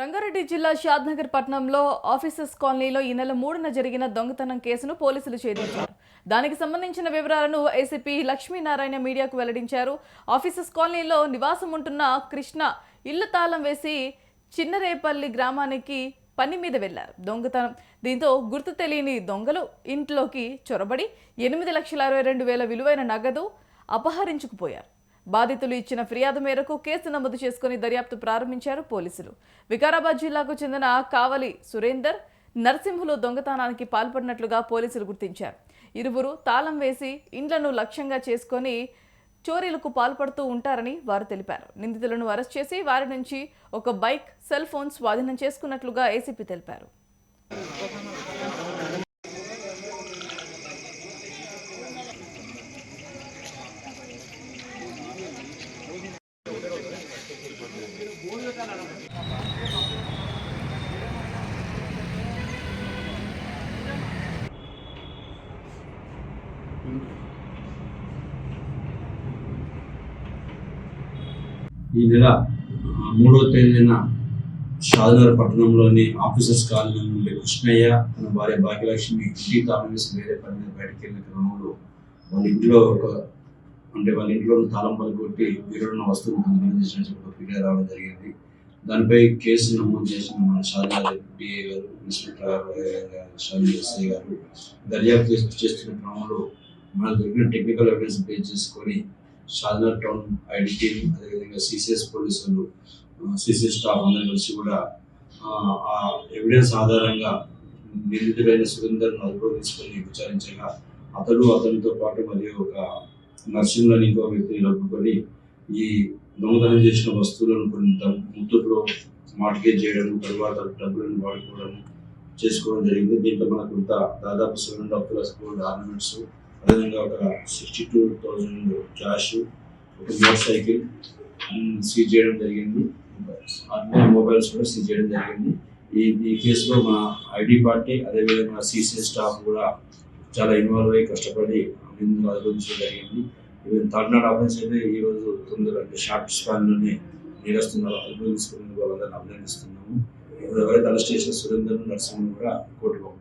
రంగారెడ్డి జిల్లా షాద్నగర్ పట్టణంలో ఆఫీసర్స్ కాలనీలో ఈ నెల మూడున జరిగిన దొంగతనం కేసును పోలీసులు ఛేదించారు. దానికి సంబంధించిన వివరాలను ఏసీపీ లక్ష్మీనారాయణ మీడియాకు వెల్లడించారు. ఆఫీసర్స్ కాలనీలో నివాసం ఉంటున్న కృష్ణ ఇల్లు తాళం వేసి చిన్నరేపల్లి గ్రామానికి పని మీద వెళ్ళారు. దొంగతనం. దీంతో గుర్తు తెలియని దొంగలు ఇంట్లోకి చొరబడి ఎనిమిది లక్షల అరవై రెండు వేల విలువైన నగదు అపహరించుకుపోయారు. బాధితులు ఇచ్చిన ఫిర్యాదు మేరకు కేసు నమోదు చేసుకుని దర్యాప్తు ప్రారంభించారు పోలీసులు. వికారాబాద్ జిల్లాకు చెందిన కావలి సురేందర్ నరసింహులు దొంగతనానికి పాల్పడినట్లుగా పోలీసులు గుర్తించారు. ఇరువురు తాళం వేసి ఇండ్లను లక్ష్యంగా చేసుకొని చోరీలకు పాల్పడుతూ ఉంటారని వారు తెలిపారు. నిందితులను అరెస్ట్ చేసి వారి నుంచి ఒక బైక్ సెల్ ఫోన్ స్వాధీనం చేసుకున్నట్లుగా ఏసీపీ తెలిపారు. ఈ నెల మూడో మూడవ తేదీన షాదనగర్ పట్టణంలోని ఆఫీసర్స్ కాలనీ నుండి కృష్ణయ్య తన భార్య భాగ్యలక్ష్మి ఇంటి తాళం వేసి వేరే పని మీద బయటకు వెళ్ళిన క్రమంలో వాళ్ళ ఇంట్లో ఒక అంటే వాళ్ళ ఇంట్లో తాళం పని కొట్టి వీరున్న వస్తువులు దొంగతనం చెప్పి ఫిర్యాదు రావడం జరిగింది. దానిపై కేసు నమోదు చేసిన మన షాదనగర్ డిఏ గారు ఇన్స్పెక్టర్ షాదీ ఎస్ఐ గారు దర్యాప్తు చేస్తున్న క్రమంలో మనకు దొరికిన టెక్నికల్ ఎవిడెన్స్ బేస్ చేసుకొని షాద్నగర్ టౌన్ ఐడి టీమ్ అదేవిధంగా సిసిఎస్ పోలీసులు సిసిఎస్ స్టాఫ్ అందరూ కలిసి కూడా ఆ, ఎవిడెన్స్ ఆధారంగా నిందితుడైన సురేందర్ను అదుపులో తీసుకొని విచారించగా అతడు అతనితో పాటు మరియు ఒక నర్సింగ్లోని ఇంకో వ్యక్తిని లొక్కుకొని ఈ దొంగతనం చేసిన వస్తువులను కొంత ముత్తూట్లో మార్టిగేజ్ చేయడం తర్వాత డబ్బులను వాడుకోవడం చేసుకోవడం జరిగింది. దీంట్లో మనకు కొంత దాదాపు seven and half plus gold ornaments అదేవిధంగా ఒక సిక్స్టీ టూ థౌజండ్ క్యాష్ ఒక మోటార్ సైకిల్ సీజ్ చేయడం జరిగింది. అన్ని మొబైల్స్ కూడా సీజ్ చేయడం జరిగింది. ఈ ఈ కేసులో మా ఐడి పార్టీ అదేవిధంగా సీసీ స్టాఫ్ కూడా చాలా ఇన్వాల్వ్ అయ్యి కష్టపడి నిందులు అనుభవించడం జరిగింది. ఈవెన్ తమిళనాడు ఆఫెన్స్ అయితే ఈ రోజు తొందరగా అంటే షార్ట్ స్పాన్లోనే నేరస్తున్నారు అనుభవించుకుని వాళ్ళందరినీ అభినందిస్తున్నాము. ఇప్పుడు ఎవరైతే అరెస్ట్ చేసిన సురేందర్ నరసింహన్ కూడా కోర్టులో ఉంది